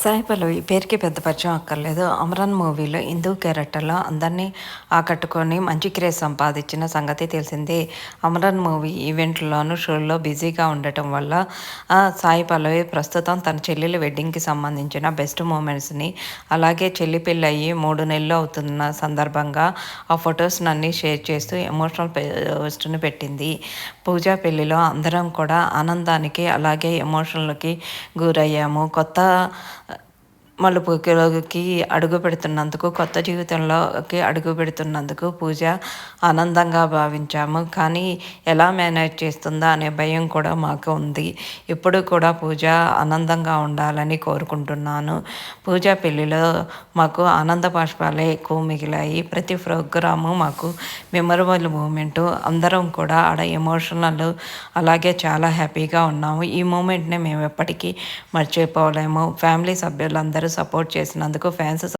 సాయి పల్లవి పేరుకి పెద్ద పరిచయం అక్కర్లేదు. అమరన్ మూవీలో హిందూ క్యారెక్టర్లో అందరినీ ఆకట్టుకొని మంచి క్రేజ్ సంపాదించిన సంగతి తెలిసిందే. అమరన్ మూవీ ఈవెంట్లోనూ షోల్లో బిజీగా ఉండటం వల్ల సాయి పల్లవి ప్రస్తుతం తన చెల్లెలి వెడ్డింగ్కి సంబంధించిన బెస్ట్ మూమెంట్స్ని అలాగే చెల్లి పెళ్ళి అయ్యి మూడు నెలలు అవుతున్న సందర్భంగా ఆ ఫొటోస్ అన్నీ షేర్ చేస్తూ ఎమోషనల్ పోస్ట్ని పెట్టింది. పూజా పెళ్ళిలో అందరం కూడా ఆనందానికి అలాగే ఎమోషన్లకి గురయ్యాము. కొత్త మలుపుకి అడుగు పెడుతున్నందుకు కొత్త జీవితంలోకి అడుగు పెడుతున్నందుకు పూజ ఆనందంగా భావించాము. కానీ ఎలా మేనేజ్ చేస్తుందా అనే భయం కూడా మాకు ఉంది. ఇప్పుడు కూడా పూజ ఆనందంగా ఉండాలని కోరుకుంటున్నాను. పూజ పెళ్ళిలో మాకు ఆనంద బాష్పాలే ఎక్కువ మిగిలాయి. ప్రతి ప్రోగ్రాము మాకు మెమరబుల్ మూమెంట్. అందరం కూడా ఆడ ఎమోషనల్ అలాగే చాలా హ్యాపీగా ఉన్నాము. ఈ మూమెంట్ని మేము ఎప్పటికీ మర్చిపోలేము. ఫ్యామిలీ సభ్యులందరూ సపోర్ట్ చేసినందుకు ఫ్యాన్స్